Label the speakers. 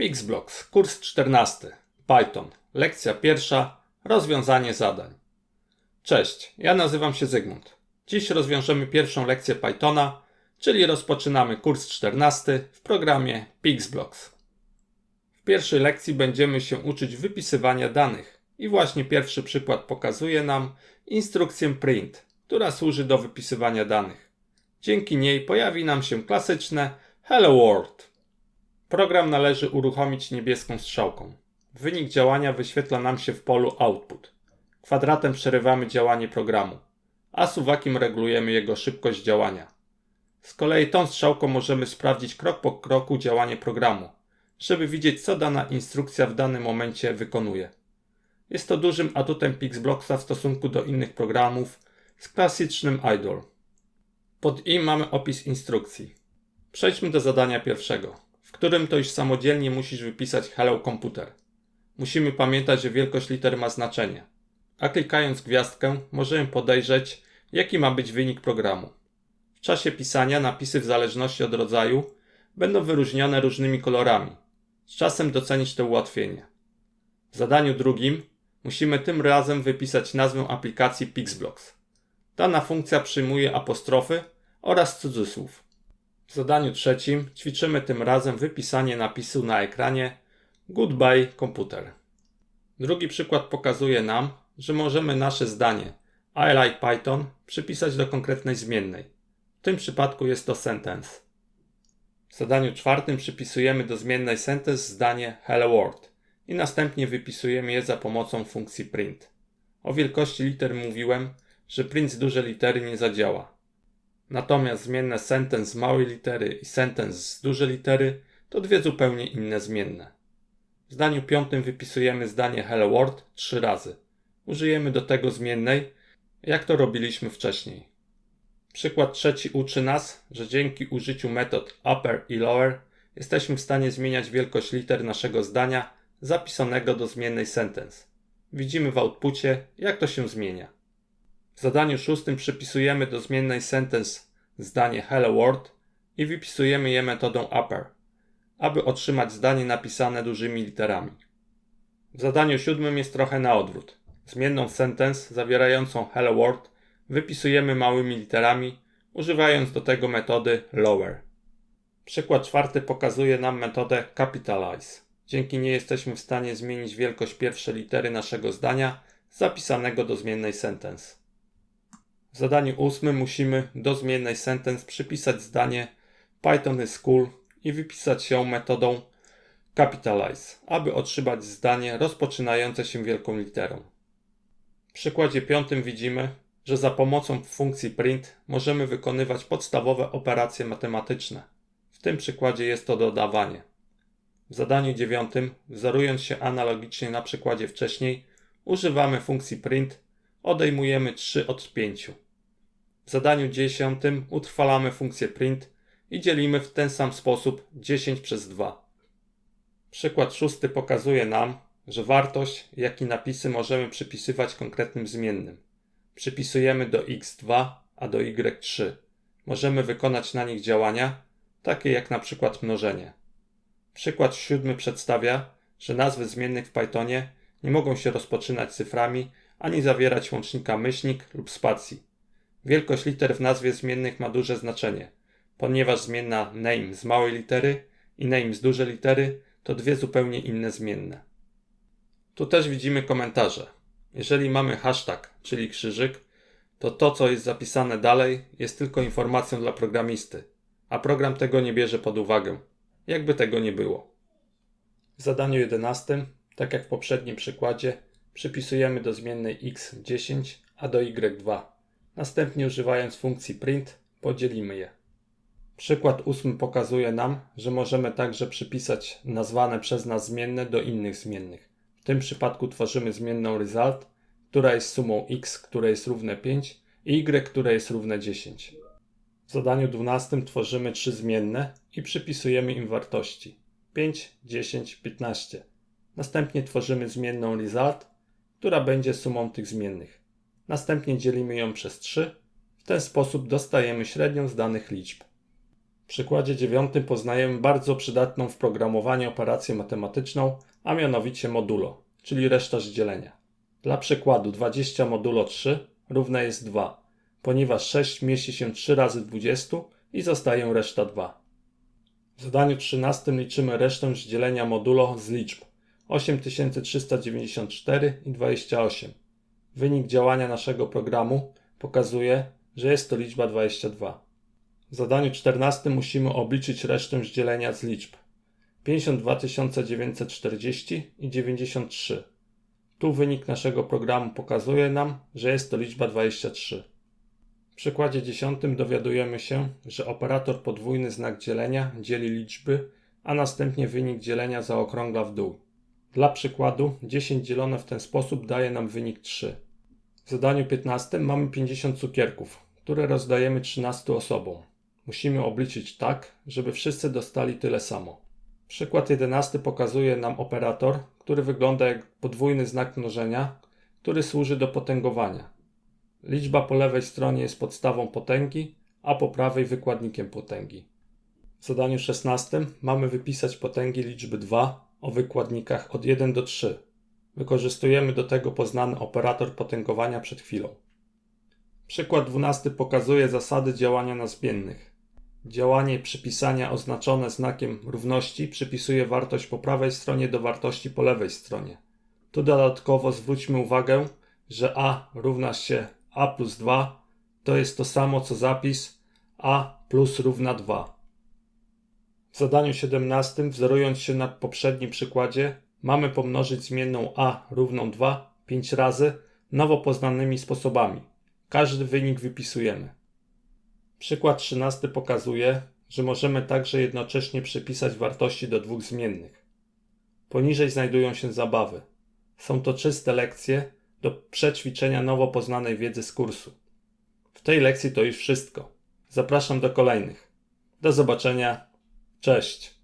Speaker 1: Pixblocks, kurs 14. Python. Lekcja pierwsza. Rozwiązanie zadań. Cześć, ja nazywam się Zygmunt. Dziś rozwiążemy pierwszą lekcję Pythona, czyli rozpoczynamy kurs 14 w programie Pixblocks. W pierwszej lekcji będziemy się uczyć wypisywania danych i właśnie pierwszy przykład pokazuje nam instrukcję print, która służy do wypisywania danych. Dzięki niej pojawi nam się klasyczne Hello World. Program należy uruchomić niebieską strzałką. Wynik działania wyświetla nam się w polu Output. Kwadratem przerywamy działanie programu, a suwakiem regulujemy jego szybkość działania. Z kolei tą strzałką możemy sprawdzić krok po kroku działanie programu, żeby widzieć co dana instrukcja w danym momencie wykonuje. Jest to dużym atutem Pixblocksa w stosunku do innych programów z klasycznym idle. Pod i mamy opis instrukcji. Przejdźmy do zadania pierwszego, w którym to już samodzielnie musisz wypisać Hello Computer. Musimy pamiętać, że wielkość liter ma znaczenie, a klikając gwiazdkę możemy podejrzeć, jaki ma być wynik programu. W czasie pisania napisy w zależności od rodzaju będą wyróżnione różnymi kolorami. Z czasem docenisz to ułatwienie. W zadaniu drugim musimy tym razem wypisać nazwę aplikacji Pixblocks. Dana funkcja przyjmuje apostrofy oraz cudzysłów. W zadaniu trzecim ćwiczymy tym razem wypisanie napisu na ekranie Goodbye komputer. Drugi przykład pokazuje nam, że możemy nasze zdanie I like Python przypisać do konkretnej zmiennej. W tym przypadku jest to sentence. W zadaniu czwartym przypisujemy do zmiennej sentence zdanie Hello World i następnie wypisujemy je za pomocą funkcji print. O wielkości liter mówiłem, że print z duże litery nie zadziała. Natomiast zmienne sentence z małej litery i sentence z duże litery to dwie zupełnie inne zmienne. W zdaniu piątym wypisujemy zdanie Hello World trzy razy. Użyjemy do tego zmiennej, jak to robiliśmy wcześniej. Przykład trzeci uczy nas, że dzięki użyciu metod upper i lower jesteśmy w stanie zmieniać wielkość liter naszego zdania zapisanego do zmiennej sentence. Widzimy w outpucie, jak to się zmienia. W zadaniu szóstym przypisujemy do zmiennej sentence zdanie Hello World i wypisujemy je metodą upper aby otrzymać zdanie napisane dużymi literami. W zadaniu siódmym jest trochę na odwrót. Zmienną sentence zawierającą Hello World wypisujemy małymi literami, używając do tego metody lower. Przykład czwarty pokazuje nam metodę capitalize. Dzięki niej jesteśmy w stanie zmienić wielkość pierwszej litery naszego zdania zapisanego do zmiennej sentence. W zadaniu ósmym musimy do zmiennej sentence przypisać zdanie Python is cool i wypisać ją metodą capitalize, aby otrzymać zdanie rozpoczynające się wielką literą. W przykładzie piątym widzimy, że za pomocą funkcji print możemy wykonywać podstawowe operacje matematyczne. W tym przykładzie jest to dodawanie. W zadaniu dziewiątym, wzorując się analogicznie na przykładzie wcześniej, używamy funkcji print, odejmujemy 3 od 5. W zadaniu dziesiątym utrwalamy funkcję print, i dzielimy w ten sam sposób 10 przez 2. Przykład szósty pokazuje nam, że wartość, jak i napisy możemy przypisywać konkretnym zmiennym. Przypisujemy do x2, a do y3. Możemy wykonać na nich działania, takie jak na przykład mnożenie. Przykład siódmy przedstawia, że nazwy zmiennych w Pythonie nie mogą się rozpoczynać cyframi ani zawierać łącznika myślnik lub spacji. Wielkość liter w nazwie zmiennych ma duże znaczenie – ponieważ zmienna name z małej litery i name z dużej litery to dwie zupełnie inne zmienne. Tu też widzimy komentarze. Jeżeli mamy hashtag, czyli krzyżyk, to to, co jest zapisane dalej, jest tylko informacją dla programisty, a program tego nie bierze pod uwagę, jakby tego nie było. W zadaniu 11, tak jak w poprzednim przykładzie, przypisujemy do zmiennej x 10, a do y2. Następnie używając funkcji print podzielimy je. Przykład ósmy pokazuje nam, że możemy także przypisać nazwane przez nas zmienne do innych zmiennych. W tym przypadku tworzymy zmienną result, która jest sumą x, które jest równe 5 i y, które jest równe 10. W zadaniu 12 tworzymy trzy zmienne i przypisujemy im wartości 5, 10, 15. Następnie tworzymy zmienną result, która będzie sumą tych zmiennych. Następnie dzielimy ją przez 3. W ten sposób dostajemy średnią z danych liczb. przykładzie dziewiątym poznajemy bardzo przydatną w programowaniu operację matematyczną, a mianowicie modulo, czyli reszta z dzielenia. Dla przykładu 20 modulo 3 równe jest 2, ponieważ 6 mieści się 3 razy w 20 i zostaje reszta 2. W zadaniu 13 liczymy resztę dzielenia modulo z liczb 8394 i 28. Wynik działania naszego programu pokazuje, że jest to liczba 22. W zadaniu 14 musimy obliczyć resztę z dzielenia z liczb 52 940 i 93. Tu wynik naszego programu pokazuje nam, że jest to liczba 23. W przykładzie 10 dowiadujemy się, że operator podwójny znak dzielenia dzieli liczby, a następnie wynik dzielenia zaokrągla w dół. Dla przykładu 10 dzielone w ten sposób daje nam wynik 3. W zadaniu 15 mamy 50 cukierków, które rozdajemy 13 osobom. Musimy obliczyć tak, żeby wszyscy dostali tyle samo. Przykład 11 pokazuje nam operator, który wygląda jak podwójny znak mnożenia, który służy do potęgowania. Liczba po lewej stronie jest podstawą potęgi, a po prawej wykładnikiem potęgi. W zadaniu 16 mamy wypisać potęgi liczby 2 o wykładnikach od 1 do 3. Wykorzystujemy do tego poznany operator potęgowania przed chwilą. Przykład 12 pokazuje zasady działania na zmiennych. Działanie przypisania oznaczone znakiem równości przypisuje wartość po prawej stronie do wartości po lewej stronie. Tu dodatkowo zwróćmy uwagę, że a równa się a plus 2 to jest to samo co zapis a plus równa 2. W zadaniu 17, wzorując się na poprzednim przykładzie, mamy pomnożyć zmienną a równą 2 5 razy nowo poznanymi sposobami. Każdy wynik wypisujemy. Przykład 13 pokazuje, że możemy także jednocześnie przypisać wartości do dwóch zmiennych. Poniżej znajdują się zabawy. Są to czyste lekcje do przećwiczenia nowo poznanej wiedzy z kursu. W tej lekcji to już wszystko. Zapraszam do kolejnych. Do zobaczenia. Cześć.